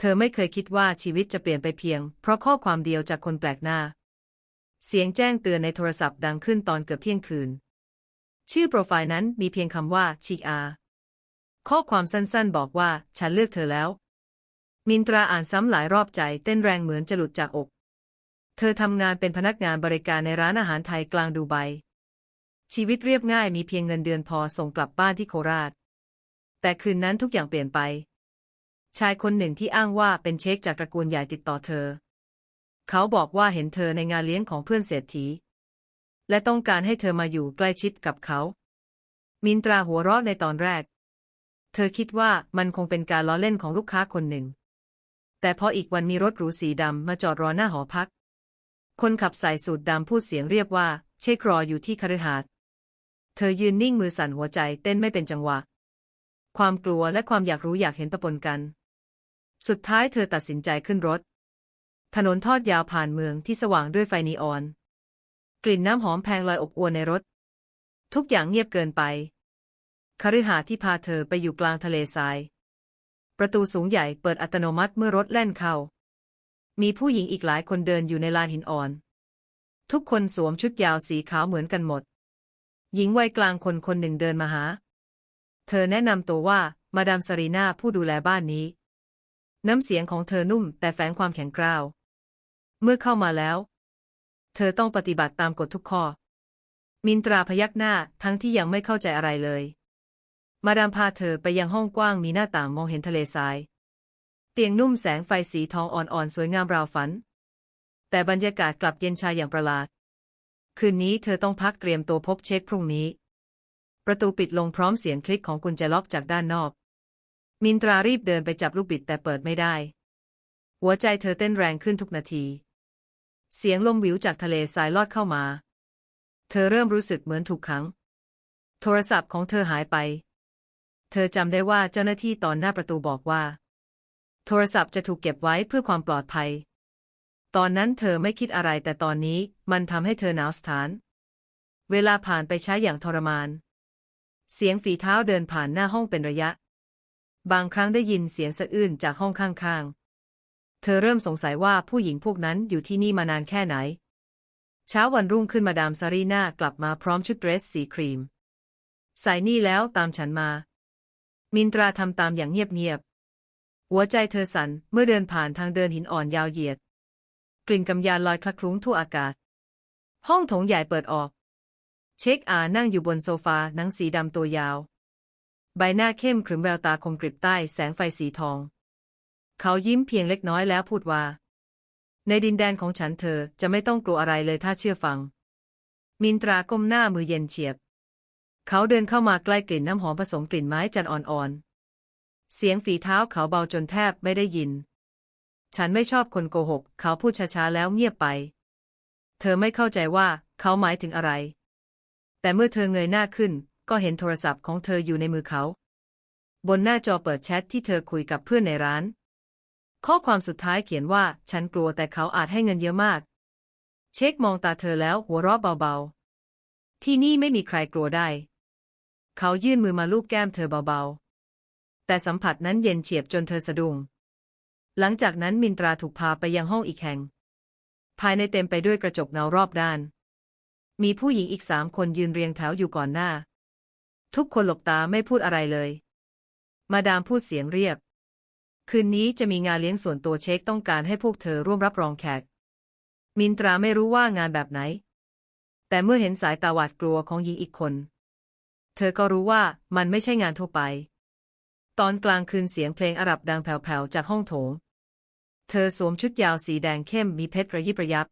เธอไม่เคยคิดว่าชีวิตจะเปลี่ยนไปเพียง เพราะข้อความเดียวจากคนแปลกหน้า เสียงแจ้งเตือนในโทรศัพท์ดังขึ้นตอนเกือบเที่ยงคืน ชื่อโปรไฟล์นั้นมีเพียงคำว่าชีอาข้อความสั้นๆ บอกว่าฉันเลือกเธอแล้ว มินตราอ่านซ้ำหลายรอบใจเต้นแรงเหมือนจะหลุดจากอก เธอทำงานเป็นพนักงานบริการในร้านอาหารไทยกลางดูไบชีวิตเรียบง่ายมีเพียงเงินเดือนพอส่งกลับบ้านที่โคราช แต่คืนนั้นทุกอย่างเปลี่ยนไป ชายคนหนึ่งที่อ้างว่าเป็นเช็คจากตระกูลใหญ่ติดต่อเธอ เขาบอกว่าเห็นเธอในงานเลี้ยงของเพื่อนเศรษฐี และต้องการให้เธอมาอยู่ใกล้ชิดกับเขา มินตราหัวเราะในตอนแรก เธอคิดว่ามันคงเป็นการล้อเล่นของลูกค้าคนหนึ่ง แต่พออีกวันมีรถหรูสีดำมาจอดรอหน้าหอพัก คนขับใส่สูทดำพูดเสียงเรียบว่า เชครออยู่ที่คฤหาสน์เธอยืนนิ่งมือสั่นหัวใจเต้นไม่เป็นจังหวะ ความกลัวและความอยากรู้อยากเห็นปะปนกัน สุดท้ายเธอตัดสินใจขึ้นรถ ถนนทอดยาวผ่านเมืองที่สว่างด้วยไฟนีออน กลิ่นน้ำหอมแพงลอยอบอวนในรถ ทุกอย่างเงียบเกินไปคฤหาสน์ที่พาเธอไปอยู่กลางทะเลทราย ประตูสูงใหญ่เปิดอัตโนมัติเมื่อรถแล่นเข้า มีผู้หญิงอีกหลายคนเดินอยู่ในลานหินอ่อน ทุกคนสวมชุดยาวสีขาวเหมือนกันหมด หญิงวัยกลางคนคนหนึ่งเดินมาหา เธอแนะนำตัวว่ามาดามซารีนาผู้ดูแลบ้านนี้ น้ำเสียงของเธอนุ่มแต่แฝงความแข็งกร้าว เมื่อเข้ามาแล้ว เธอต้องปฏิบัติตามกฎทุกข้อ มินตราพยักหน้าทั้งที่ยังไม่เข้าใจอะไรเลย มาดามพาเธอไปยังห้องกว้างมีหน้าต่างมองเห็นทะเลทราย เตียงนุ่มแสงไฟสีทองอ่อนๆสวยงามราวฝัน แต่บรรยากาศกลับเย็นชาอย่างประหลาด คืนนี้เธอต้องพักเตรียมตัวพบเช็คพรุ่งนี้ ประตูปิดลงพร้อมเสียงคลิกของกุญแจล็อกจากด้านนอก มินตรารีบเดินไปจับลูกบิดแต่เปิดไม่ได้ หัวใจเธอเต้นแรงขึ้นทุกนาที เสียงลมวิวจากทะเลทรายลอดเข้ามา เธอเริ่มรู้สึกเหมือนถูกขัง โทรศัพท์ของเธอหายไป เธอจำได้ว่าเจ้าหน้าที่ตอนหน้าประตูบอกว่า โทรศัพท์จะถูกเก็บไว้เพื่อความปลอดภัย ตอนนั้นเธอไม่คิดอะไรแต่ตอนนี้มันทำให้เธอหนาวสถาน เวลาผ่านไปช้าอย่างทรมาน เสียงฝีเท้าเดินผ่านหน้าห้องเป็นระยะ บางครั้งได้ยินเสียงสะอื้นจากห้องข้างๆ เธอเริ่มสงสัยว่าผู้หญิงพวกนั้นอยู่ที่นี่มานานแค่ไหน เช้าวันรุ่งขึ้นมาดามซารีนากลับมาพร้อมชุดเดรสสีครีม ใส่นี่แล้วตามฉันมา มินตราทำตามอย่างเงียบๆ หัวใจเธอสั่นเมื่อเดินผ่านทางเดินหินอ่อนยาวเหยียด กลิ่นกำยานลอยคละคลุ้งทั่วอากาศ ห้องโถงใหญ่เปิดออก เช็คอานั่งอยู่บนโซฟาหนังสีดำตัวยาว ใบหน้าเข้มขรึมแววตาคมกริบใต้แสงไฟสีทอง เขายิ้มเพียงเล็กน้อยแล้วพูดว่า ในดินแดนของฉันเธอจะไม่ต้องกลัวอะไรเลยถ้าเชื่อฟัง มินตราก้มหน้ามือเย็นเฉียบ เขาเดินเข้ามาใกล้กลิ่นน้ำหอมผสมกลิ่นไม้จันทร์อ่อนๆ เสียงฝีเท้าเขาเบาจนแทบไม่ได้ยิน ฉันไม่ชอบคนโกหก เขาพูดช้าๆแล้วเงียบไป เธอไม่เข้าใจว่าเขาหมายถึงอะไร แต่เมื่อเธอเงยหน้าขึ้น ก็เห็นโทรศัพท์ของเธออยู่ในมือเขา บนหน้าจอเปิดแชทที่เธอคุยกับเพื่อนในร้าน ข้อความสุดท้ายเขียนว่า ฉันกลัวแต่เขาอาจให้เงินเยอะมาก เช็คมองตาเธอแล้วหัวเราะเบาๆ ที่นี่ไม่มีใครกลัวได้ เขายื่นมือมาลูบแก้มเธอเบาๆ แต่สัมผัสนั้นเย็นเฉียบจนเธอสะดุ้ง หลังจากนั้นมินตราถูกพาไปยังห้องอีกแห่ง ภายในเต็มไปด้วยกระจกเงารอบด้าน มีผู้หญิงอีกสามคนยืนเรียงแถวอยู่ก่อนหน้า ทุกคนหลบตาไม่พูดอะไรเลย มาดามพูดเสียงเรียบ คืนนี้จะมีงานเลี้ยงส่วนตัวเช็คต้องการให้พวกเธอร่วมรับรองแขก มินตราไม่รู้ว่างานแบบไหน แต่เมื่อเห็นสายตาหวาดกลัวของหญิงอีกคน เธอก็รู้ว่ามันไม่ใช่งานทั่วไป ตอนกลางคืนเสียงเพลงอาหรับดังแผ่วๆจากห้องโถง เธอสวมชุดยาวสีแดงเข้มมีเพชรระยิบระยับ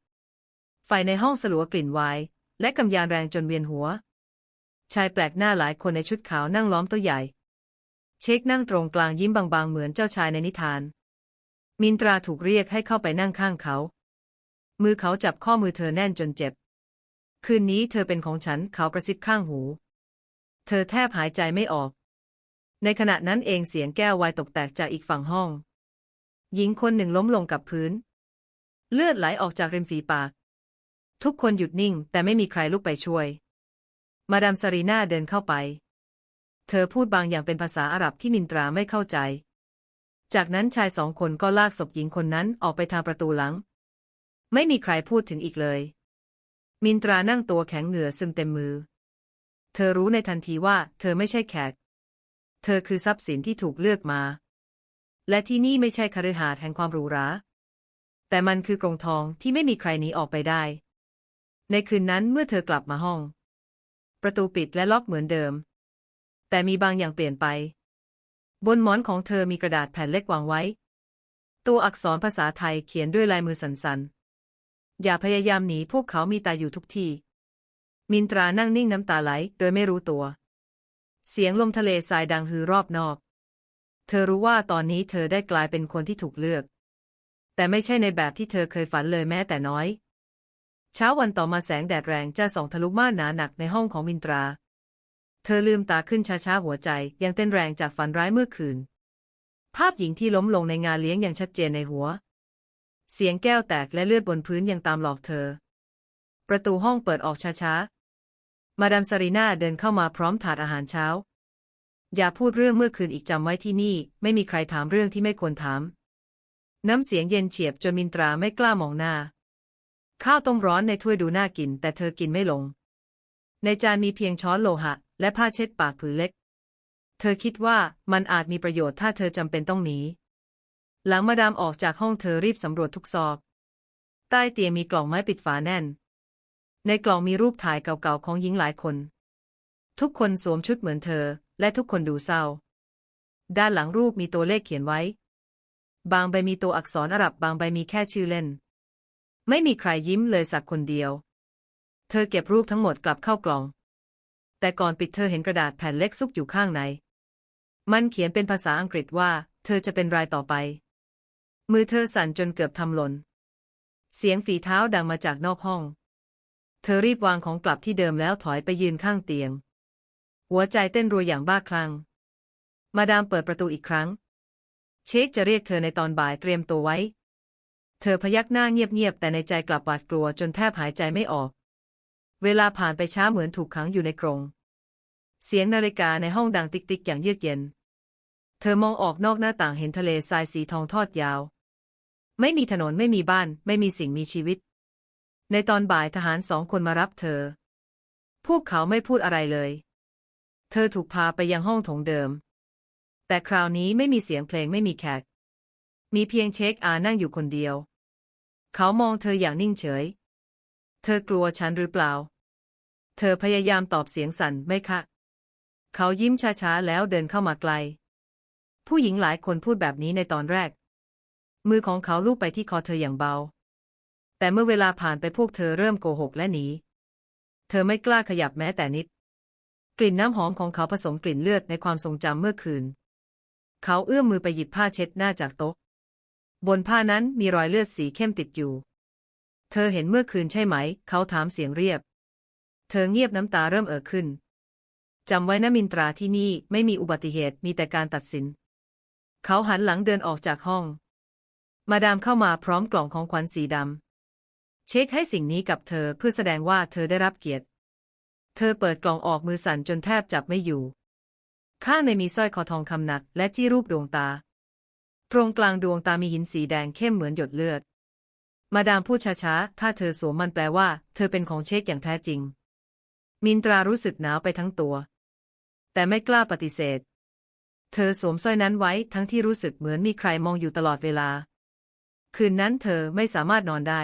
ไฟในห้องสลัวกลิ่นไวน์และกำยานแรงจนเวียนหัว ชายแปลกหน้าหลายคนในชุดขาวนั่งล้อมโต๊ะใหญ่ เช็คนั่งตรงกลางยิ้มบางๆเหมือนเจ้าชายในนิทาน มินตราถูกเรียกให้เข้าไปนั่งข้างเขา มือเขาจับข้อมือเธอแน่นจนเจ็บ คืนนี้เธอเป็นของฉันเขากระซิบข้างหู เธอแทบหายใจไม่ออก ในขณะนั้นเองเสียงแก้ววายตกแตกจากอีกฝั่งห้อง หญิงคนหนึ่งล้มลงกับพื้น เลือดไหลออกจากริมฝีปาก ทุกคนหยุดนิ่งแต่ไม่มีใครลุกไปช่วย มาดามซารีนาเดินเข้าไป เธอพูดบางอย่างเป็นภาษาอาหรับที่มินตราไม่เข้าใจ จากนั้นชายสองคนก็ลากศพหญิงคนนั้นออกไปทางประตูหลัง ไม่มีใครพูดถึงอีกเลย มินตรานั่งตัวแข็งเหงื่อซึมเต็มมือ เธอรู้ในทันทีว่าเธอไม่ใช่แขก เธอคือทรัพย์สินที่ถูกเลือกมา และที่นี่ไม่ใช่คฤหาสน์แห่งความหรูหรา แต่มันคือกรงทองที่ไม่มีใครหนีออกไปได้ ในคืนนั้นเมื่อเธอกลับมาห้อง ประตูปิดและล็อกเหมือนเดิม แต่มีบางอย่างเปลี่ยนไป บนหมอนของเธอมีกระดาษแผ่นเล็กวางไว้ ตัวอักษรภาษาไทยเขียนด้วยลายมือสันๆ อย่าพยายามหนีพวกเขามีตาอยู่ทุกที่มินตรานั่งนิ่งน้ำตาไหล โดยไม่รู้ตัว เสียงลมทะเลทรายดังฮือรอบนอก เธอรู้ว่าตอนนี้เธอได้กลายเป็นคนที่ถูกเลือก แต่ไม่ใช่ในแบบที่เธอเคยฝันเลยแม้แต่น้อย เช้าวันต่อมาแสงแดดแรงจะส่องทะลุม่านหนาหนักในห้องของมินตรา เธอลืมตาขึ้นช้าๆหัวใจ ยังเต้นแรงจากฝันร้ายเมื่อคืน ภาพหญิงที่ล้มลงในงานเลี้ยงยังชัดเจนในหัว เสียงแก้วแตกและเลือดบนพื้นยังตามหลอกเธอ ประตูห้องเปิดออกช้าๆ มาดามซารีนาเดินเข้ามาพร้อมถาดอาหารเช้า อย่าพูดเรื่องเมื่อคืนอีกจำไว้ที่นี่ ไม่มีใครถามเรื่องที่ไม่ควรถาม น้ำเสียงเย็นเฉียบจนมินตราไม่กล้ามองหน้า ข้าวต้มร้อนในถ้วยดูน่ากิน แต่เธอกินไม่ลง ในจานมีเพียงช้อนโลหะ และผ้าเช็ดปากผืนเล็ก เธอคิดว่ามันอาจมีประโยชน์ถ้าเธอจำเป็นต้องหนี หลังมาดามออกจากห้องเธอรีบสำรวจทุกซอก ใต้เตียงมีกล่องไม้ปิดฝาแน่น ในกล่องมีรูปถ่ายเก่าๆของหญิงหลายคน ทุกคนสวมชุดเหมือนเธอ และทุกคนดูเศร้า ด้านหลังรูปมีตัวเลขเขียนไว้ บางใบมีตัวอักษรอาหรับบางใบมีแค่ชื่อเล่น ไม่มีใครยิ้มเลยสักคนเดียว เธอเก็บรูปทั้งหมดกลับเข้ากล่อง แต่ก่อนปิดเธอเห็นกระดาษแผ่นเล็กซุกอยู่ข้างใน มันเขียนเป็นภาษาอังกฤษว่า เธอจะเป็นรายต่อไป มือเธอสั่นจนเกือบทำหล่น เสียงฝีเท้าดังมาจากนอกห้อง เธอรีบวางของกลับที่เดิมแล้วถอยไปยืนข้างเตียง หัวใจเต้นรัวอย่างบ้าคลั่ง มาดามเปิดประตูอีกครั้ง เชคจะเรียกเธอในตอนบ่ายเตรียมตัวไว้ เธอพยักหน้าเงียบๆแต่ในใจกลับหวาดกลัวจนแทบหายใจไม่ออก เวลาผ่านไปช้าเหมือนถูกขังอยู่ในกรงเสียงนาฬิกาในห้องดังติ๊กๆอย่างเยือกเย็น เธอมองออกนอกหน้าต่างเห็นทะเลทรายสีทองทอดยาว ไม่มีถนนไม่มีบ้าน ไม่มีสิ่งมีชีวิต ในตอนบ่ายทหารสองคนมารับเธอ พวกเขาไม่พูดอะไรเลย เธอถูกพาไปยังห้องถงเดิม แต่คราวนี้ไม่มีเสียงเพลงไม่มีแขก มีเพียงเช็คอานั่งอยู่คนเดียว เขามองเธออย่างนิ่งเฉย เธอกลัวฉันหรือเปล่า เธอพยายามตอบเสียงสั่นไม่คะ เขายิ้มช้าๆแล้วเดินเข้ามาไกล ผู้หญิงหลายคนพูดแบบนี้ในตอนแรก มือของเขาลูบไปที่คอเธออย่างเบา แต่เมื่อเวลาผ่านไปพวกเธอเริ่มโกหกและหนี เธอไม่กล้าขยับแม้แต่นิด กลิ่นน้ำหอมของเขาผสมกลิ่นเลือดในความทรงจำเมื่อคืน เขาเอื้อมมือไปหยิบผ้าเช็ดหน้าจากโต๊ะ บนผ้านั้นมีรอยเลือดสีเข้มติดอยู่ เธอเห็นเมื่อคืนใช่ไหม เขาถามเสียงเรียบ เธอเงียบน้ำตาเริ่มเอ่อขึ้น จำไว้นะมินตราที่นี่ไม่มีอุบัติเหตุมีแต่การตัดสิน เขาหันหลังเดินออกจากห้อง มาดามเข้ามาพร้อมกล่องของขวัญสีดำ เช็คให้สิ่งนี้กับเธอเพื่อแสดงว่าเธอได้รับเกียรติ เธอเปิดกล่องออกมือสั่นจนแทบจับไม่อยู่ ข้างในมีสร้อยคอทองคำหนักและจี้รูปดวงตา ตรงกลางดวงตามีหินสีแดงเข้มเหมือนหยดเลือด มาดามพูดช้าๆ ถ้าเธอสวมมันแปลว่า เธอเป็นของเชคอย่างแท้จริง มินตรารู้สึกหนาวไปทั้งตัว แต่ไม่กล้าปฏิเสธ เธอสวมสร้อยนั้นไว้ทั้งที่รู้สึกเหมือนมีใครมองอยู่ตลอดเวลา คืนนั้นเธอไม่สามารถนอนได้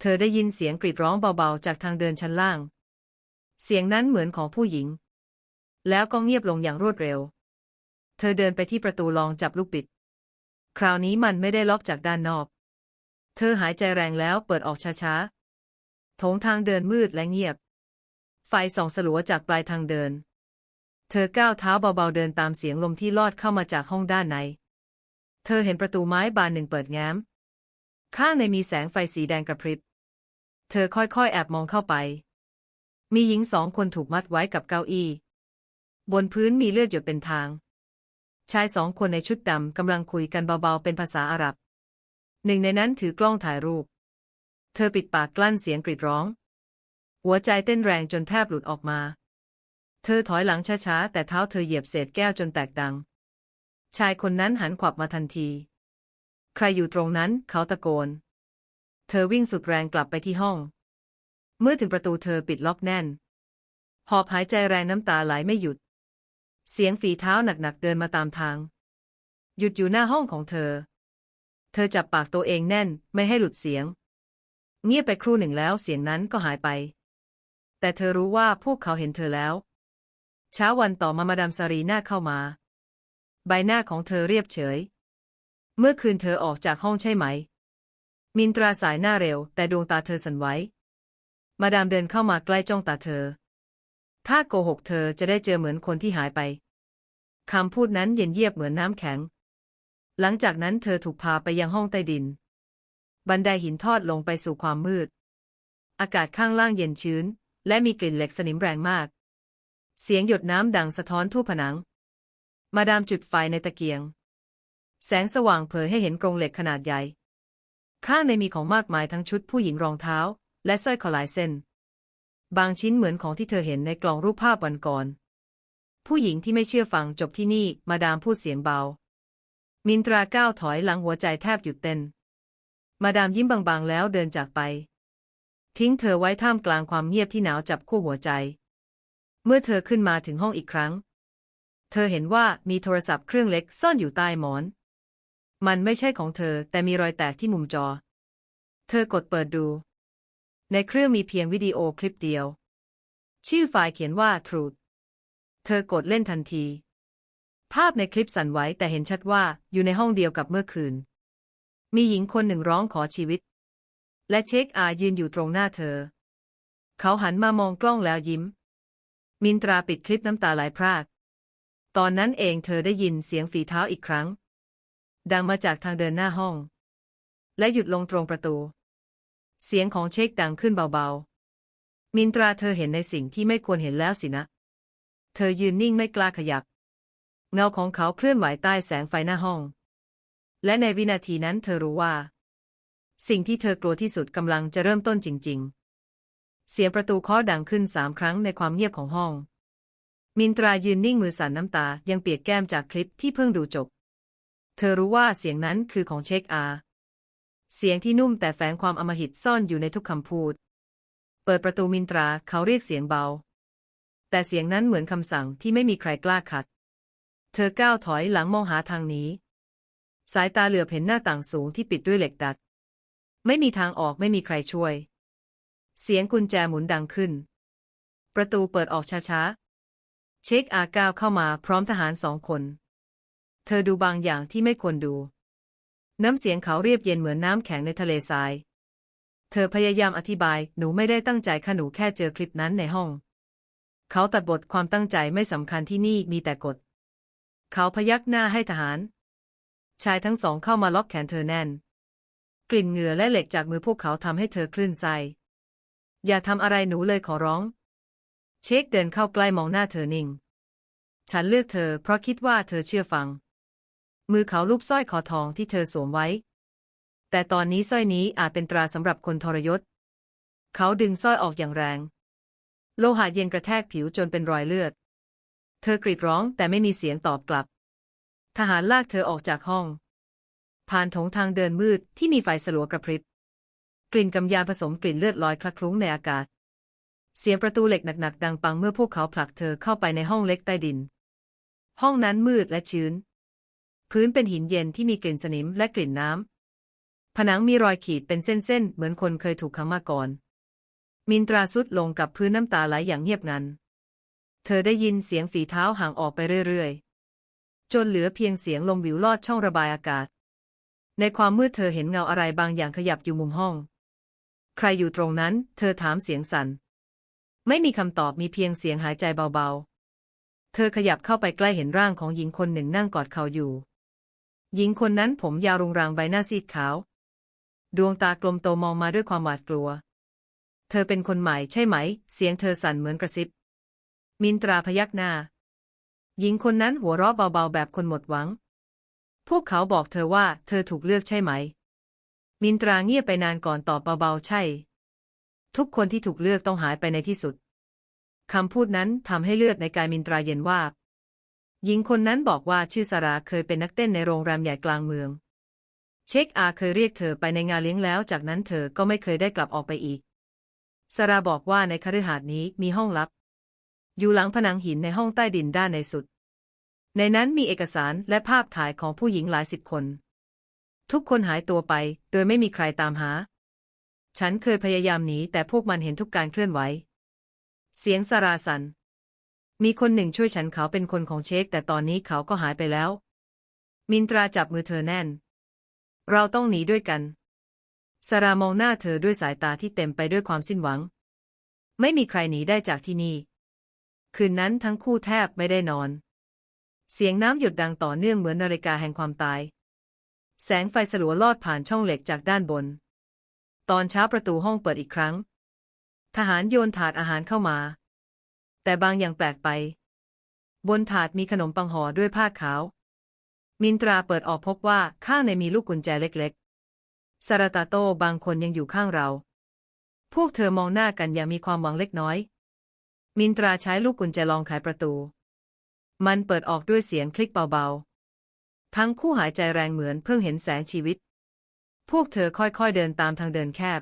เธอได้ยินเสียงกรีดร้องเบาๆ จากทางเดินชั้นล่าง เสียงนั้นเหมือนของผู้หญิง แล้วก็เงียบลงอย่างรวดเร็ว เธอเดินไปที่ประตูลองจับลูกบิด คราวนี้มันไม่ได้ล็อกจากด้านนอก เธอหายใจแรงแล้วเปิดออกช้าๆ โถงทางเดินมืดและเงียบ ไฟส่องสลัวจากปลายทางเดิน เธอก้าวเท้าเบาๆเดินตามเสียงลมที่ลอดเข้ามาจากห้องด้านใน เธอเห็นประตูไม้บานหนึ่งเปิดแง้ม ข้างในมีแสงไฟสีแดงกระพริบ เธอค่อยๆ แอบมองเข้าไป มีหญิงสองคนถูกมัดไว้กับเก้าอี้ บนพื้นมีเลือดหยดเป็นทาง ชายสองคนในชุดดำกำลังคุยกันเบาๆเป็นภาษาอาหรับ หนึ่งในนั้นถือกล้องถ่ายรูป เธอปิดปากกลั้นเสียงกรีดร้อง หัวใจเต้นแรงจนแทบหลุดออกมา เธอถอยหลังช้าๆ แต่เท้าเธอเหยียบเศษแก้วจนแตกดัง ชายคนนั้นหันขวับมาทันที ใครอยู่ตรงนั้นเขาตะโกน เธอวิ่งสุดแรงกลับไปที่ห้อง เมื่อถึงประตูเธอปิดล็อกแน่น หอบหายใจแรงน้ำตาไหลไม่หยุด เสียงฝีเท้าหนักๆเดินมาตามทาง หยุดอยู่หน้าห้องของเธอ เธอจับปากตัวเองแน่นไม่ให้หลุดเสียง เงียบไปครู่หนึ่งแล้วเสียงนั้นก็หายไป แต่เธอรู้ว่าพวกเขาเห็นเธอแล้ว เช้าวันต่อมามาดามซารีน่าเข้ามา ใบหน้าของเธอเรียบเฉย เมื่อคืนเธอออกจากห้องใช่ไหม มินตราสายหน้าเร็ว แต่ดวงตาเธอสั่นไหวมาดามเดินเข้ามาใกล้จ้องตาเธอ ถ้าโกหกเธอจะได้เจอเหมือนคนที่หายไปคำพูดนั้นเย็นเยียบเหมือนน้ำแข็ง หลังจากนั้นเธอถูกพาไปยังห้องใต้ดิน บันไดหินทอดลงไปสู่ความมืด อากาศข้างล่างเย็นชื้น และมีกลิ่นเหล็กสนิมแรงมาก เสียงหยดน้ำดังสะท้อนทั่วผนัง มาดามจุดไฟในตะเกียง แสงสว่างเผยให้เห็นกรงเหล็กขนาดใหญ่ ข้างในมีของมากมายทั้งชุดผู้หญิงรองเท้า และสร้อยคอหลายเส้น บางชิ้นเหมือนของที่เธอเห็นในกล่องรูปภาพวันก่อน ผู้หญิงที่ไม่เชื่อฟังจบที่นี่ มาดามพูดเสียงเบา มินตราก้าวถอยหลังหัวใจแทบหยุดเต้น มาดามยิ้มบางๆแล้วเดินจากไป ทิ้งเธอไว้ท่ามกลางความเงียบที่หนาวจับขั้วหัวใจ เมื่อเธอขึ้นมาถึงห้องอีกครั้ง เธอเห็นว่ามีโทรศัพท์เครื่องเล็กซ่อนอยู่ใต้หมอน มันไม่ใช่ของเธอแต่มีรอยแตกที่มุมจอ เธอกดเปิดดู ในเครื่องมีเพียงวิดีโอคลิปเดียว ชื่อไฟล์เขียนว่า Truth เธอกดเล่นทันที ภาพในคลิปสั่นไหวแต่เห็นชัดว่าอยู่ในห้องเดียวกับเมื่อคืน มีหญิงคนหนึ่งร้องขอชีวิต และเช็คอายืนอยู่ตรงหน้าเธอ เขาหันมามองกล้องแล้วยิ้ม มินตราปิดคลิปน้ำตาไหลพราก ตอนนั้นเองเธอได้ยินเสียงฝีเท้าอีกครั้ง ดังมาจากทางเดินหน้าห้อง และหยุดลงตรงประตู เสียงของเชคดังขึ้นเบาๆ มินตราเธอเห็นในสิ่งที่ไม่ควรเห็นแล้วสินะ เธอยืนนิ่งไม่กล้าขยับ เงาของเขาเคลื่อนไหวใต้แสงไฟหน้าห้อง และในวินาทีนั้นเธอรู้ว่า สิ่งที่เธอกลัวที่สุดกำลังจะเริ่มต้นจริง ๆ เสียงประตูเคาะดังขึ้นสามครั้งในความเงียบของห้อง มินตรายืนนิ่งมือสั่นน้ำตายังเปียกแก้มจากคลิปที่เพิ่งดูจบ เธอรู้ว่าเสียงนั้นคือของเชคอา เสียงที่นุ่มแต่แฝงความอมหิตซ่อนอยู่ในทุกคำพูด เปิดประตูมินตราเขาเรียกเสียงเบา แต่เสียงนั้นเหมือนคำสั่งที่ไม่มีใครกล้าขัด เธอก้าวถอยหลังมองหาทางหนี้ สายตาเหลือบเห็นหน้าต่างสูงที่ปิดด้วยเหล็กดัด ไม่มีทางออกไม่มีใครช่วย เสียงกุญแจหมุนดังขึ้น ประตูเปิดออกช้าๆ เช็คอาก้าวเข้ามาพร้อมทหารสองคน เธอดูบางอย่างที่ไม่ควรดู น้ำเสียงเขาเรียบเย็นเหมือนน้ำแข็งในทะเลทราย เธอพยายามอธิบาย หนูไม่ได้ตั้งใจค่ะหนูแค่เจอคลิปนั้นในห้อง เขาตัดบทความตั้งใจไม่สำคัญที่นี่มีแต่กฎ เขาพยักหน้าให้ทหาร ชายทั้งสองเข้ามาล็อกแขนเธอแน่น กลิ่นเหงื่อและเหล็กจากมือพวกเขาทำให้เธอคลื่นไส้อย่าทำอะไรหนูเลยขอร้อง เชคเดินเข้าใกล้มองหน้าเธอนิ่ง ฉันเลือกเธอเพราะคิดว่าเธอเชื่อฟัง มือเขาลูบสร้อยคอทองที่เธอสวมไว้ แต่ตอนนี้สร้อยนี้อาจเป็นตราสำหรับคนทรยศ เขาดึงสร้อยออกอย่างแรง โลหะเย็นกระแทกผิวจนเป็นรอยเลือด เธอกรีดร้องแต่ไม่มีเสียงตอบกลับ ทหารลากเธอออกจากห้อง ผ่านถงทางเดินมืดที่มีไฟสลัวกระพริบ กลิ่นกำยานผสมกลิ่นเลือดลอยคละคลุ้งในอากาศ เสียงประตูเหล็กหนักๆดังปังเมื่อพวกเขาผลักเธอเข้าไปในห้องเล็กใต้ดิน ห้องนั้นมืดและชื้น พื้นเป็นหินเย็นที่มีกลิ่นสนิมและกลิ่นน้ำ ผนังมีรอยขีดเป็นเส้นๆ เหมือนคนเคยถูกขังมาก่อน มินตราสุดลงกับพื้นน้ำตาไหลอย่างเงียบงัน เธอได้ยินเสียงฝีเท้าห่างออกไปเรื่อยๆ จนเหลือเพียงเสียงลมวิวลอดช่องระบายอากาศ ในความมืดเธอเห็นเงาอะไรบางอย่างขยับอยู่มุมห้อง ใครอยู่ตรงนั้น เธอถามเสียงสัน่น ไม่มีคำตอบมีเพียงเสียงหายใจเบาๆ เธอขยับเข้าไปใกล้เห็นร่างของหญิงคนหนึ่งนั่งกอดเข่าอยู่ หญิงคนนั้นผมยาวรุงรังใบหน้าซีดขาว ดวงตากลมโตมองมาด้วยความหวาดกลัว เธอเป็นคนใหม่ใช่ไหม เสียงเธอสั่นเหมือนกระซิบ มินตราพยักหน้า หญิงคนนั้นหัวเราะเบาๆแบบคนหมดหวัง พวกเขาบอกเธอว่าเธอถูกเลือกใช่ไหม มินตราเงียบไปนานก่อนตอบเบาๆใช่ ทุกคนที่ถูกเลือกต้องหายไปในที่สุดคำพูดนั้นทำให้เลือดในกายมินตราเย็นวาบ หญิงคนนั้นบอกว่าชื่อสาราเคยเป็นนักเต้นในโรงแรมใหญ่กลางเมือง เช็คอาเคยเรียกเธอไปในงานเลี้ยงแล้ว จากนั้นเธอก็ไม่เคยได้กลับออกไปอีกสาราบอกว่าในคฤหาสน์นี้มีห้องลับ อยู่หลังผนังหินในห้องใต้ดินด้านในสุด ในนั้นมีเอกสารและภาพถ่ายของผู้หญิงหลายสิบคน ทุกคนหายตัวไป โดยไม่มีใครตามหา ฉันเคยพยายามหนีแต่พวกมันเห็นทุกการเคลื่อนไหว เสียงสาราสัน มีคนหนึ่งช่วยฉันเขาเป็นคนของเชค แต่ตอนนี้เขาก็หายไปแล้ว มินตราจับมือเธอแน่น เราต้องหนีด้วยกันสารามองหน้าเธอด้วยสายตาที่เต็มไปด้วยความสิ้นหวัง ไม่มีใครหนีได้จากที่นี่ คืนนั้นทั้งคู่แทบไม่ได้นอน เสียงน้ำหยดดังต่อเนื่องเหมือนนาฬิกาแห่งความตาย แสงไฟสลัวลอดผ่านช่องเหล็กจากด้านบน ตอนเช้าประตูห้องเปิดอีกครั้ง ทหารโยนถาดอาหารเข้ามา แต่บางอย่างแปลกไป บนถาดมีขนมปังห่อด้วยผ้าขาว มินตราเปิดออกพบว่าข้างในมีลูกกุญแจเล็กๆซาราตาโตบางคนยังอยู่ข้างเรา พวกเธอมองหน้ากันอย่างมีความหวังเล็กน้อย มินตราใช้ลูกกุญแจลองไขประตู มันเปิดออกด้วยเสียงคลิกเบาๆ ทั้งคู่หายใจแรงเหมือนเพิ่งเห็นแสงชีวิต พวกเธอค่อยๆเดินตามทางเดินแคบ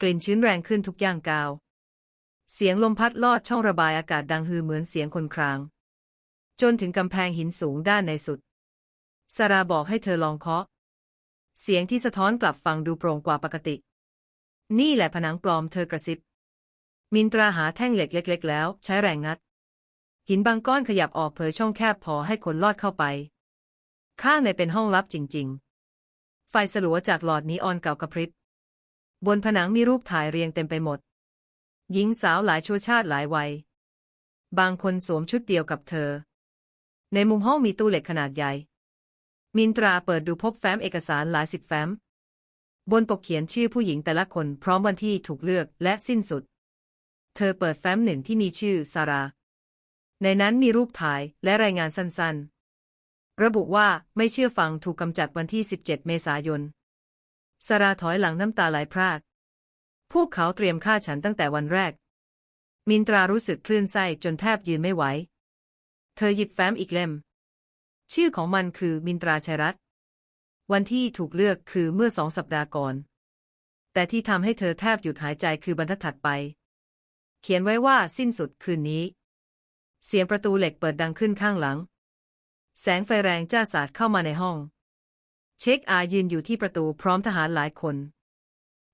กลิ่นชื้นแรงขึ้นทุกย่างก้าว เสียงลมพัดลอดช่องระบายอากาศดังฮือเหมือนเสียงคนคราง จนถึงกำแพงหินสูงด้านในสุดสาราบอกให้เธอลองเคาะ เสียงที่สะท้อนกลับฟังดูโปร่งกว่าปกติ นี่แหละผนังปลอมเธอกระซิบ มินตราหาแท่งเหล็กเล็ก ๆ แล้ว ใช้แรงงัด หินบางก้อนขยับออกเผยช่องแคบพอให้คนลอดเข้าไป ข้างในเป็นห้องลับจริง ๆ ไฟสลัวจากหลอดนีออนเก่ากระพริบบนผนังมีรูปถ่ายเรียงเต็มไปหมด หญิงสาวหลายชั่วชาติหลายวัย บางคนสวมชุดเดียวกับเธอ ในมุมห้องมีตู้เหล็กขนาดใหญ่ มินตราเปิดดูพบแฟ้มเอกสารหลายสิบแฟ้ม บนปกเขียนชื่อผู้หญิงแต่ละคนพร้อมวันที่ถูกเลือกและสิ้นสุด เธอเปิดแฟ้มหนึ่งที่มีชื่อซารา ในนั้นมีรูปถ่ายและรายงานสั้นๆ ระบุว่าไม่เชื่อฟังถูกกำจัดวันที่ 17 เมษายนซาราถอยหลังน้ำตาไหลพราก พวกเขาเตรียมฆ่าฉันตั้งแต่วันแรก มินตรารู้สึกคลื่นไส้จนแทบยืนไม่ไหว เธอหยิบแฟ้มอีกเล่ม ชื่อของมันคือมินตราชัยรัตน์วันที่ถูกเลือกคือเมื่อสองสัปดาห์ก่อน แต่ที่ทำให้เธอแทบหยุดหายใจคือบรรทัดถัดไป เขียนไว้ว่าสิ้นสุดคืนนี้ เสียงประตูเหล็กเปิดดังขึ้นข้างหลัง แสงไฟแรงจ้าสาดเข้ามาในห้อง เช็คอายืนอยู่ที่ประตูพร้อมทหารหลายคน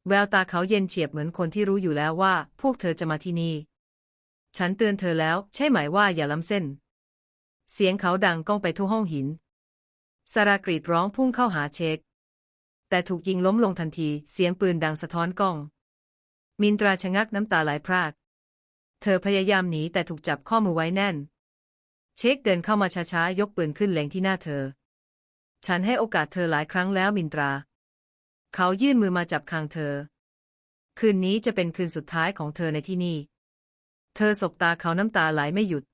แววตาเขาเย็นเฉียบเหมือนคนที่รู้อยู่แล้วว่า พวกเธอจะมาที่นี่ ฉันเตือนเธอแล้ว ใช่ไหมว่าอย่าล้ำเส้น เสียงเขาดังก้องไปทั่วห้องหิน สารากรีดร้องพุ่งเข้าหาเชค แต่ถูกยิงล้มลงทันที เสียงปืนดังสะท้อนกล้อง มินตราชะงักน้ำตาไหลพราก เธอพยายามหนีแต่ถูกจับข้อมือไว้แน่น เชคเดินเข้ามาช้าๆ ยกปืนขึ้นเล็งที่หน้าเธอ ฉันให้โอกาสเธอหลายครั้งแล้วมินตรา เขายื่นมือมาจับคางเธอ คืนนี้จะเป็นคืนสุดท้ายของเธอในที่นี่ เธอสบตาเขาน้ำตาไหลไม่หยุด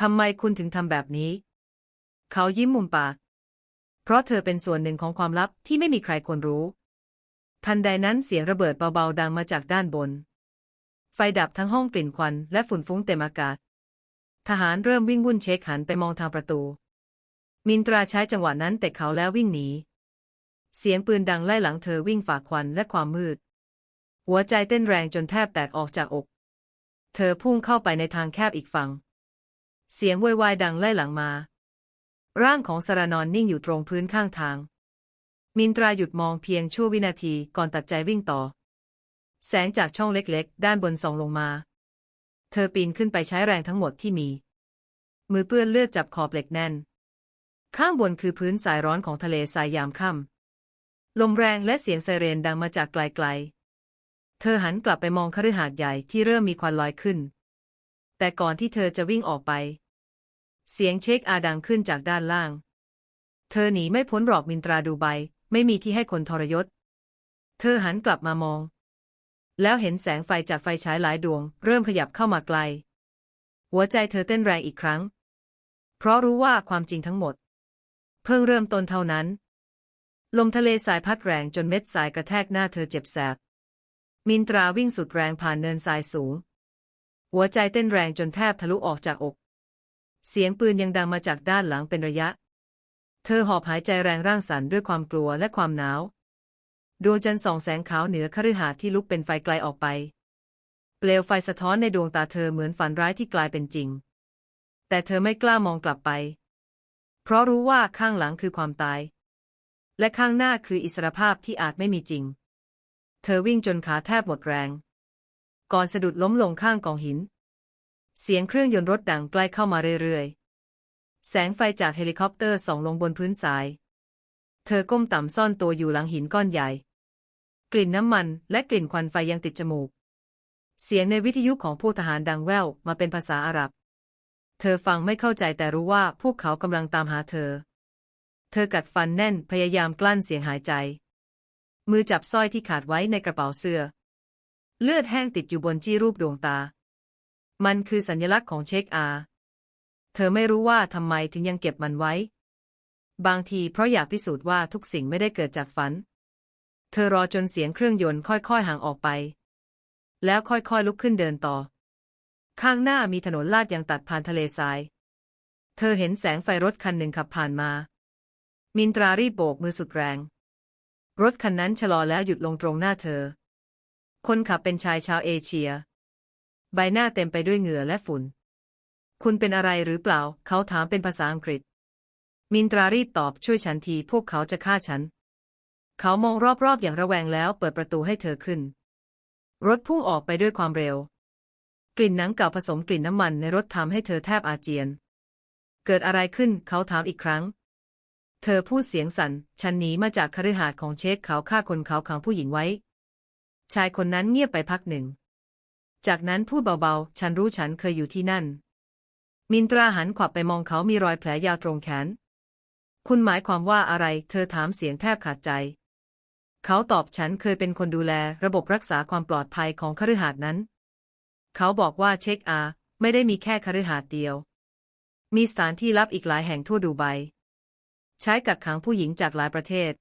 ทำไมคุณถึงทำแบบนี้ เขายิ้มมุมปาก เพราะเธอเป็นส่วนหนึ่งของความลับที่ไม่มีใครควรรู้ ทันใดนั้นเสียงระเบิดเบาๆดังมาจากด้านบน ไฟดับทั้งห้องกลิ่นควันและฝุ่นฟุ้งเต็มอากาศ ทหารเริ่มวิ่งวุ่นเช็คหันไปมองทางประตู มินตราใช้จังหวะนั้นเตะเขาแล้ววิ่งหนี เสียงปืนดังไล่หลังเธอวิ่งฝ่าควันและความมืด หัวใจเต้นแรงจนแทบแตกออกจากอก เธอพุ่งเข้าไปในทางแคบอีกฝั่ง เสียงโวยวายดังไล่หลังมา ร่างของสารานอนนิ่งอยู่ตรงพื้นข้างทาง มินตราหยุดมองเพียงชั่ววินาทีก่อนตัดใจวิ่งต่อ แสงจากช่องเล็กๆ ด้านบนส่องลงมา เธอปีนขึ้นไปใช้แรงทั้งหมดที่มี มือเปื้อนเลือดจับขอบเหล็กแน่น ข้างบนคือพื้นสายร้อนของทะเลทรายยามค่ำ ลมแรงและเสียงไซเรนดังมาจากไกลๆ เธอหันกลับไปมองคฤหาสน์ใหญ่ที่เริ่มมีควันลอยขึ้น แต่ก่อนที่เธอจะวิ่งออกไป เสียงเช็คอาดังขึ้นจากด้านล่าง เธอหนีไม่พ้นหรอกมินตราดูไบไม่มีที่ให้คนทรยศ เธอหันกลับมามอง แล้วเห็นแสงไฟจากไฟฉายหลายดวง เริ่มขยับเข้ามาไกล หัวใจเธอเต้นแรงอีกครั้ง เพราะรู้ว่าความจริงทั้งหมด เพิ่งเริ่มต้นเท่านั้น ลมทะเลสายพัดแรงจนเม็ดทรายกระแทกหน้าเธอเจ็บแสบ มินตราวิ่งสุดแรงผ่านเนินทรายสูง หัวใจเต้นแรงจนแทบทะลุออกจากอก เสียงปืนยังดังมาจากด้านหลังเป็นระยะ เธอหอบหายใจแรงร่างสั่นด้วยความกลัวและความหนาว ดวงจันทร์ส่องแสงขาวเหนือคฤหาสน์ที่ลุกเป็นไฟไกลออกไป เปลวไฟสะท้อนในดวงตาเธอเหมือนฝันร้ายที่กลายเป็นจริง แต่เธอไม่กล้ามองกลับไป เพราะรู้ว่าข้างหลังคือความตาย และข้างหน้าคืออิสรภาพที่อาจไม่มีจริง เธอวิ่งจนขาแทบหมดแรง ก่อนสะดุดล้มลงข้างกองหิน เสียงเครื่องยนต์รถดังใกล้เข้ามาเรื่อยๆ แสงไฟจากเฮลิคอปเตอร์ส่องลงบนพื้นทราย เธอก้มต่ำซ่อนตัวอยู่หลังหินก้อนใหญ่ กลิ่นน้ำมันและกลิ่นควันไฟยังติดจมูก เสียงในวิทยุของผู้ทหารดังแว่วมาเป็นภาษาอาหรับ เธอฟังไม่เข้าใจแต่รู้ว่าพวกเขากำลังตามหาเธอ เธอกัดฟันแน่นพยายามกลั้นเสียงหายใจ มือจับสร้อยที่ขาดไว้ในกระเป๋าเสื้อ เลือดแห้งติดอยู่บนจี้รูปดวงตา มันคือสัญลักษณ์ของเช็คอา เธอไม่รู้ว่าทำไมถึงยังเก็บมันไว้ บางทีเพราะอยากพิสูจน์ว่าทุกสิ่งไม่ได้เกิดจากฝัน เธอรอจนเสียงเครื่องยนต์ค่อยๆห่างออกไป แล้วค่อยๆลุกขึ้นเดินต่อ ข้างหน้ามีถนนลาดยางตัดผ่านทะเลทราย เธอเห็นแสงไฟรถคันหนึ่งขับผ่านมา มินตรารีบโบกมือสุดแรง รถคันนั้นชะลอแล้วหยุดลงตรงหน้าเธอ คนขับเป็นชายชาวเอเชีย ใบหน้าเต็มไปด้วยเหงื่อและฝุ่น คุณเป็นอะไรหรือเปล่า เขาถามเป็นภาษาอังกฤษ มินตรารีบตอบช่วยฉันที พวกเขาจะฆ่าฉัน เขามองรอบๆอย่างระแวงแล้วเปิดประตูให้เธอขึ้น รถพุ่งออกไปด้วยความเร็ว กลิ่นหนังเก่าผสมกลิ่นน้ำมันในรถทำให้เธอแทบอาเจียน เกิดอะไรขึ้นเขาถามอีกครั้ง เธอพูดเสียงสัน่น ฉันหนีมาจากคฤหาสน์ของเชคเขาฆ่าคนเขาขังผู้หญิงไว้ ชายคนนั้นเงียบไปพักหนึ่ง จากนั้นพูดเบาๆ ฉันรู้ฉันเคยอยู่ที่นั่น มินตราหันขวับไปมองเขามีรอยแผลยาวตรงแขน คุณหมายความว่าอะไร เธอถามเสียงแทบขาดใจ เขาตอบฉันเคยเป็นคนดูแลระบบรักษาความปลอดภัยของคฤหาสน์นั้น เขาบอกว่าเช็คอา ไม่ได้มีแค่คฤหาสน์เดียว มีสถานที่ลับอีกหลายแห่งทั่วดูไบ ใช้กักขังผู้หญิงจากหลายประเทศ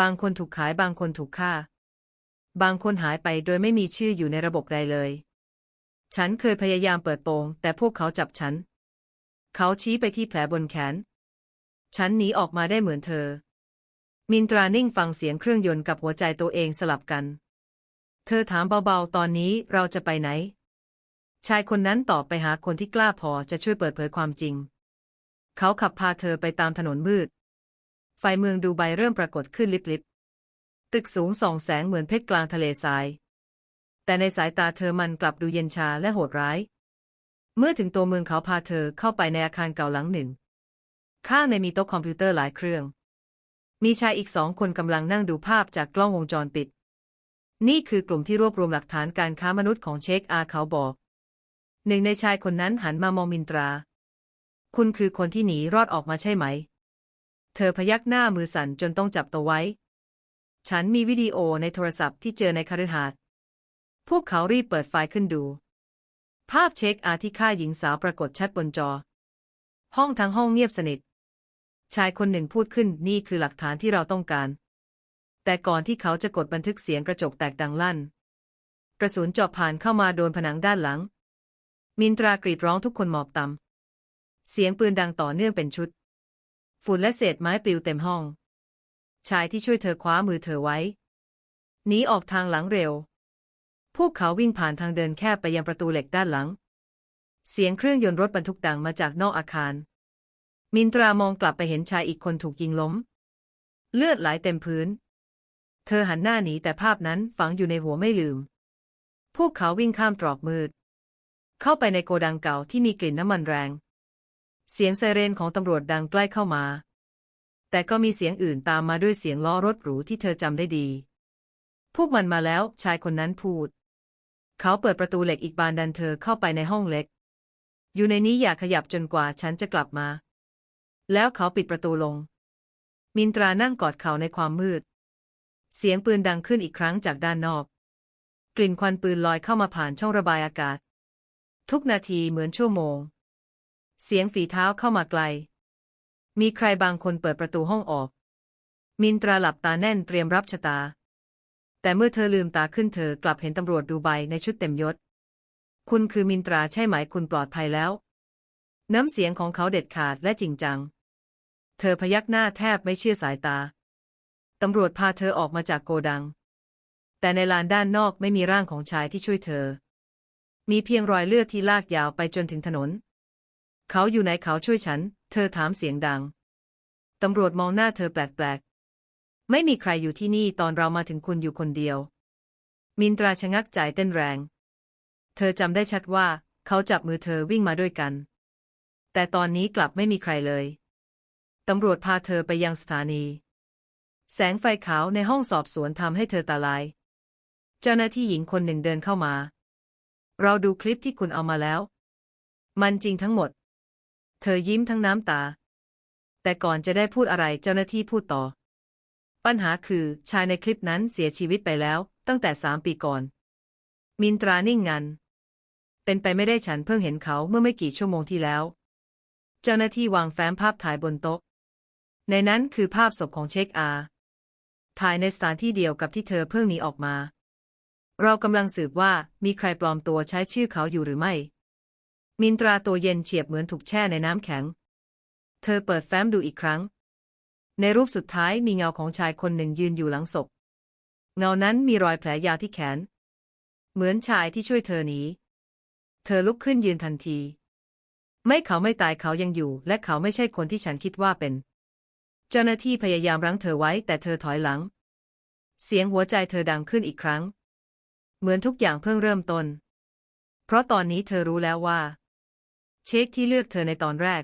บางคนถูกขายบางคนถูกฆ่า บางคนหายไปโดยไม่มีชื่ออยู่ในระบบใดเลย ฉันเคยพยายามเปิดโปง แต่พวกเขาจับฉัน เขาชี้ไปที่แผลบนแขน ฉันหนีออกมาได้เหมือนเธอ มินตรานิ่งฟังเสียงเครื่องยนต์กับหัวใจตัวเองสลับกัน เธอถามเบาๆ ตอนนี้เราจะไปไหน ชายคนนั้นตอบไปหาคนที่กล้าพอจะช่วยเปิดเผยความจริง เขาขับพาเธอไปตามถนนมืด ไฟเมืองดูไบเริ่มปรากฏขึ้นลิบๆตึกสูงส่องแสงเหมือนเพชรกลางทะเลทราย แต่ในสายตาเธอมันกลับดูเย็นชาและโหดร้าย เมื่อถึงตัวเมืองเขาพาเธอเข้าไปในอาคารเก่าหลังหนึ่ง ข้างในมีโต๊ะคอมพิวเตอร์หลายเครื่อง มีชายอีกสองคนกำลังนั่งดูภาพจากกล้องวงจรปิด นี่คือกลุ่มที่รวบรวมหลักฐานการค้ามนุษย์ของเชคอาเขาบอก หนึ่งในชายคนนั้นหันมามองมินตรา คุณคือคนที่หนีรอดออกมาใช่ไหม เธอพยักหน้ามือสั่นจนต้องจับตัวไว้ ฉันมีวิดีโอในโทรศัพท์ที่เจอในคฤหาสน์พวกเขารีบเปิดไฟล์ขึ้นดู ภาพเช็คอาที่ฆ่าหญิงสาวปรากฏชัดบนจอ ห้องทั้งห้องเงียบสนิท ชายคนหนึ่งพูดขึ้นนี่คือหลักฐานที่เราต้องการ แต่ก่อนที่เขาจะกดบันทึกเสียงกระจกแตกดังลั่น กระสุนเจาะผ่านเข้ามาโดนผนังด้านหลัง มินตรากรีดร้องทุกคนหมอบต่ำ เสียงปืนดังต่อเนื่องเป็นชุด ฝุ่นและเศษไม้ปลิวเต็มห้อง ชายที่ช่วยเธอคว้ามือเธอไว้ หนีออกทางหลังเร็ว พวกเขาวิ่งผ่านทางเดินแคบไปยังประตูเหล็กด้านหลัง เสียงเครื่องยนต์รถบรรทุกดังมาจากนอกอาคาร มินตรามองกลับไปเห็นชายอีกคนถูกยิงล้ม เลือดไหลเต็มพื้น เธอหันหน้าหนีแต่ภาพนั้นฝังอยู่ในหัวไม่ลืม พวกเขาวิ่งข้ามตรอกมืด เข้าไปในโกดังเก่าที่มีกลิ่นน้ำมันแรง เสียงไซเรนของตำรวจดังใกล้เข้ามา แต่ก็มีเสียงอื่นตามมาด้วยเสียงล้อรถหรูที่เธอจำได้ดี พวกมันมาแล้วชายคนนั้นพูด เขาเปิดประตูเหล็กอีกบานดันเธอเข้าไปในห้องเล็ก อยู่ในนี้อย่าขยับจนกว่าฉันจะกลับมา แล้วเขาปิดประตูลง มินตรานั่งกอดเขาในความมืด เสียงปืนดังขึ้นอีกครั้งจากด้านนอก กลิ่นควันปืนลอยเข้ามาผ่านช่องระบายอากาศ ทุกนาทีเหมือนชั่วโมง เสียงฝีเท้าเข้ามาไกล มีใครบางคนเปิดประตูห้องออก มินตราหลับตาแน่นเตรียมรับชะตา แต่เมื่อเธอลืมตาขึ้นเธอกลับเห็นตำรวจดูไบในชุดเต็มยศ คุณคือมินตราใช่ไหมคุณปลอดภัยแล้ว น้ำเสียงของเขาเด็ดขาดและจริงจัง เธอพยักหน้าแทบไม่เชื่อสายตา ตำรวจพาเธอออกมาจากโกดัง แต่ในลานด้านนอกไม่มีร่างของชายที่ช่วยเธอ มีเพียงรอยเลือดที่ลากยาวไปจนถึงถนน เขาอยู่ไหนเขาช่วยฉัน เธอถามเสียงดัง ตำรวจมองหน้าเธอแปลกๆ ไม่มีใครอยู่ที่นี่ตอนเรามาถึงคุณอยู่คนเดียว มินตราชะงักใจเต้นแรง เธอจำได้ชัดว่า เขาจับมือเธอวิ่งมาด้วยกัน แต่ตอนนี้กลับไม่มีใครเลย ตำรวจพาเธอไปยังสถานี แสงไฟขาวในห้องสอบสวนทำให้เธอตาลาย เจ้าหน้าที่หญิงคนหนึ่งเดินเข้ามา เราดูคลิปที่คุณเอามาแล้ว มันจริงทั้งหมด เธอยิ้มทั้งน้ำตา แต่ก่อนจะได้พูดอะไรเจ้าหน้าที่พูดต่อ ปัญหาคือชายในคลิปนั้นเสียชีวิตไปแล้วตั้งแต่สามปีก่อน มินตรานิ่งงัน เป็นไปไม่ได้ฉันเพิ่งเห็นเขาเมื่อไม่กี่ชั่วโมงที่แล้ว เจ้าหน้าที่วางแฟ้มภาพถ่ายบนโต๊ะ ในนั้นคือภาพศพของเช็คอา ถ่ายในสถานที่เดียวกับที่เธอเพิ่งหนีออกมา เรากำลังสืบว่ามีใครปลอมตัวใช้ชื่อเขาอยู่หรือไม่ มินตราตัวเย็นเฉียบเหมือนถูกแช่ในน้ำแข็ง เธอเปิดแฟ้มดูอีกครั้ง ในรูปสุดท้ายมีเงาของชายคนหนึ่งยืนอยู่หลังศพ เงานั้นมีรอยแผลยาวที่แขน เหมือนชายที่ช่วยเธอหนี เธอลุกขึ้นยืนทันที ไม่เขาไม่ตายเขายังอยู่ และเขาไม่ใช่คนที่ฉันคิดว่าเป็น เจ้าหน้าที่พยายามรั้งเธอไว้แต่เธอถอยหลัง เสียงหัวใจเธอดังขึ้นอีกครั้ง เหมือนทุกอย่างเพิ่งเริ่มต้น เพราะตอนนี้เธอรู้แล้วว่า เชคที่เลือกเธอในตอนแรก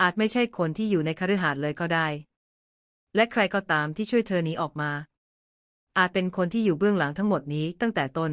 อาจไม่ใช่คนที่อยู่ในคฤหาสน์เลยก็ได้ และใครก็ตามที่ช่วยเธอหนีออกมา อาจเป็นคนที่อยู่เบื้องหลังทั้งหมดนี้ตั้งแต่ต้น